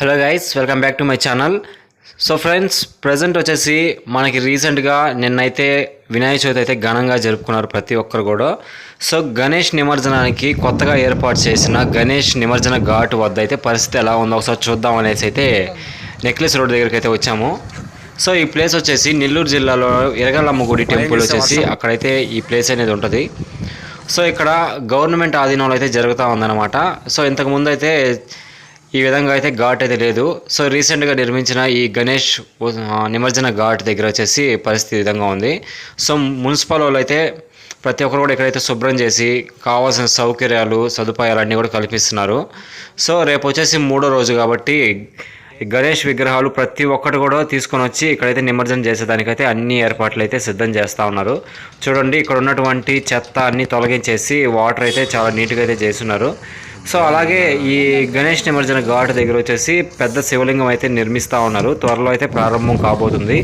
Hello guys welcome back to my channel so friends present వచ్చేసి మనకి రీసెంట్గా నిన్నైతే వినాయక చవితి అయితే ఘనంగా జరుపుకున్నారు ప్రతి ఒక్కరు కూడా. సో గణేష్ నిమజ్జనానికి కొత్తగా ఏర్పాటు చేసిన గణేష్ నిమజ్జన ఘాట్ వద్ద అయితే పరిస్థితి ఎలా ఉందో ఒకసారి చూద్దాం అనేసి అయితే నెక్లెస్ రోడ్ దగ్గరికి అయితే వచ్చాము. సో ఈ ప్లేస్ వచ్చేసి నెల్లూరు జిల్లాలో ఎరగలమ్మ గుడి టెంపుల్ వచ్చేసి అక్కడైతే ఈ ప్లేస్ అనేది ఉంటుంది. సో ఇక్కడ గవర్నమెంట్ ఆధీనంలో అయితే జరుగుతూ ఉందన్నమాట. సో ఇంతకుముందు అయితే ఈ విధంగా అయితే ఘాట్ అయితే లేదు. సో రీసెంట్గా నిర్మించిన ఈ గణేష్ నిమజ్జన ఘాట్ దగ్గర వచ్చేసి పరిస్థితి విధంగా ఉంది. సో మున్సిపల్ వాళ్ళు అయితే ప్రతి ఒక్కరు కూడా ఇక్కడైతే శుభ్రం చేసి కావాల్సిన సౌకర్యాలు సదుపాయాలు అన్నీ కూడా కల్పిస్తున్నారు. సో రేపు వచ్చేసి మూడో రోజు కాబట్టి గణేష్ విగ్రహాలు ప్రతి ఒక్కటి కూడా తీసుకొని వచ్చి ఇక్కడైతే నిమజ్జనం చేసేదానికైతే అన్ని ఏర్పాట్లు అయితే సిద్ధం చేస్తూ ఉన్నారు. చూడండి ఇక్కడ ఉన్నటువంటి చెత్త అన్నీ తొలగించేసి వాటర్ అయితే చాలా నీట్గా అయితే చేస్తున్నారు. సో అలాగే ఈ గణేష్ నిమజ్జన ఘాట్ దగ్గర వచ్చేసి పెద్ద శివలింగం అయితే నిర్మిస్తూ ఉన్నారు. త్వరలో అయితే ప్రారంభం కాబోతుంది.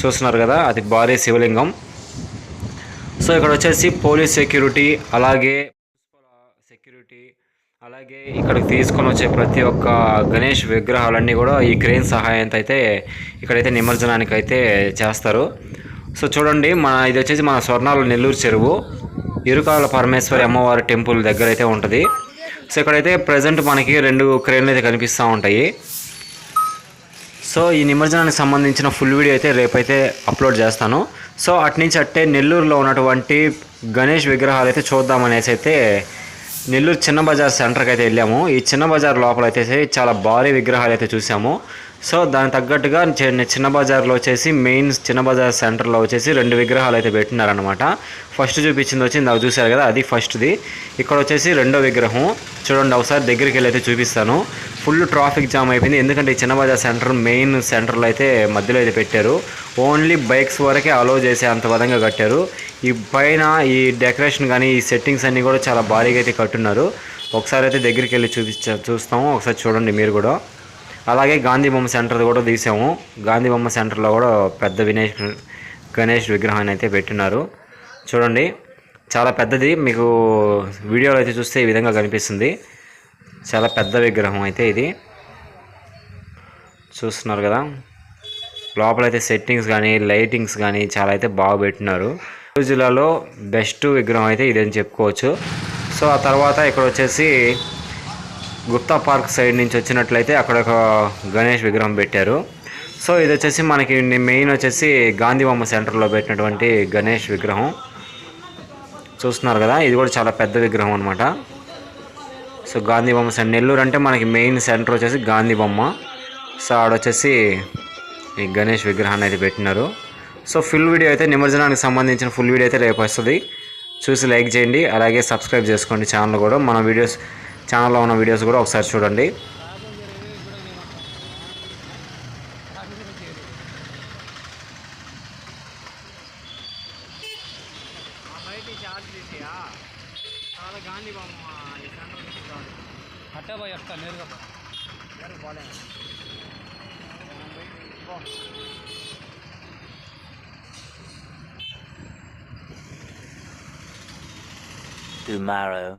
చూస్తున్నారు కదా అది భారీ శివలింగం. సో ఇక్కడ వచ్చేసి పోలీస్ సెక్యూరిటీ అలాగే సెక్యూరిటీ అలాగే ఇక్కడికి తీసుకొని వచ్చే ప్రతి ఒక్క గణేష్ విగ్రహాలన్నీ కూడా ఈ క్రెయిన్ సహాయంతో అయితే ఇక్కడైతే నిమజ్జనానికి అయితే చేస్తారు. సో చూడండి మన ఇది వచ్చేసి మన స్వర్ణాల నెల్లూరు చెరువు. ఇరుకాల పరమేశ్వరి అమ్మవారి టెంపుల్ దగ్గర అయితే ఉంటుంది. సో ఇక్కడైతే ప్రజెంట్ మనకి రెండు క్రేన్లు అయితే కనిపిస్తూ ఉంటాయి. సో ఈ నిమజ్జనానికి సంబంధించిన ఫుల్ వీడియో అయితే రేపైతే అప్లోడ్ చేస్తాను. సో అట్నుంచి అట్టే నెల్లూరులో ఉన్నటువంటి గణేష్ విగ్రహాలు అయితే చూద్దామనేసి అయితే నెల్లూరు చిన్న బజార్ సెంటర్కి అయితే వెళ్ళాము. ఈ చిన్న బజార్ లోపల అయితే చాలా భారీ విగ్రహాలు అయితే చూసాము. సో దానికి తగ్గట్టుగా చిన్న చిన్న బజార్లో వచ్చేసి మెయిన్ చిన్న బజార్ సెంటర్లో వచ్చేసి రెండు విగ్రహాలు అయితే పెట్టినారనమాట ఫస్ట్ చూపించింది వచ్చి ఇందాక చూశారు కదా అది ఫస్ట్ది. ఇక్కడ వచ్చేసి రెండో విగ్రహం. చూడండి ఒకసారి దగ్గరికి వెళ్ళి అయితే చూపిస్తాను. ఫుల్ ట్రాఫిక్ జామ్ అయిపోయింది. ఎందుకంటే ఈ చిన్న బజార్ సెంటర్ మెయిన్ సెంటర్లో అయితే మధ్యలో అయితే పెట్టారు. ఓన్లీ బైక్స్ వరకే అలో చేసే అంత విధంగా కట్టారు. ఈ పైన ఈ డెకరేషన్ కానీ ఈ సెట్టింగ్స్ అన్నీ కూడా చాలా భారీగా అయితే కట్టున్నారు. ఒకసారి అయితే దగ్గరికి వెళ్ళి చూపించ చూస్తాము. ఒకసారి చూడండి మీరు కూడా. అలాగే గాంధీ బొమ్మ సెంటర్ కూడా తీసాము. గాంధీ బొమ్మ సెంటర్లో కూడా పెద్ద వినేష్ గణేష్ విగ్రహాన్ని అయితే పెట్టినారు. చూడండి చాలా పెద్దది. మీకు వీడియోలో అయితే చూస్తే ఈ విధంగా కనిపిస్తుంది. చాలా పెద్ద విగ్రహం అయితే ఇది. చూస్తున్నారు కదా? లోపలైతే సెట్టింగ్స్ కానీ లైటింగ్స్ కానీ చాలా అయితే బాగా పెట్టినారు. జిల్లాలో బెస్ట్ విగ్రహం అయితే ఇదని చెప్పుకోవచ్చు. సో ఆ తర్వాత ఇక్కడ వచ్చేసి గుప్తా పార్క్ సైడ్ నుంచి వచ్చినట్లయితే అక్కడ ఒక గణేష్ విగ్రహం పెట్టారు. సో ఇది వచ్చేసి మనకి మెయిన్ వచ్చేసి గాంధీ బొమ్మ సెంటర్లో పెట్టినటువంటి గణేష్ విగ్రహం. చూస్తున్నారు కదా ఇది కూడా చాలా పెద్ద విగ్రహం అనమాట సో గాంధీ బొమ్మ సెంటర్ నెల్లూరు అంటే మనకి మెయిన్ సెంటర్ వచ్చేసి గాంధీ బొమ్మ. సో ఆడొచ్చేసి ఈ గణేష్ విగ్రహాన్ని అయితే పెట్టినారు. సో ఫుల్ వీడియో అయితే నిమజ్జనానికి సంబంధించిన ఫుల్ వీడియో అయితే రేపు వస్తుంది. చూసి లైక్ చేయండి అలాగే సబ్స్క్రైబ్ చేసుకోండి ఛానల్ కూడా. మన వీడియోస్ ఛానల్లో ఉన్న వీడియోస్ కూడా ఒకసారి చూడండి అట్టే పోయి చెప్తా నేరుగా tomorrow.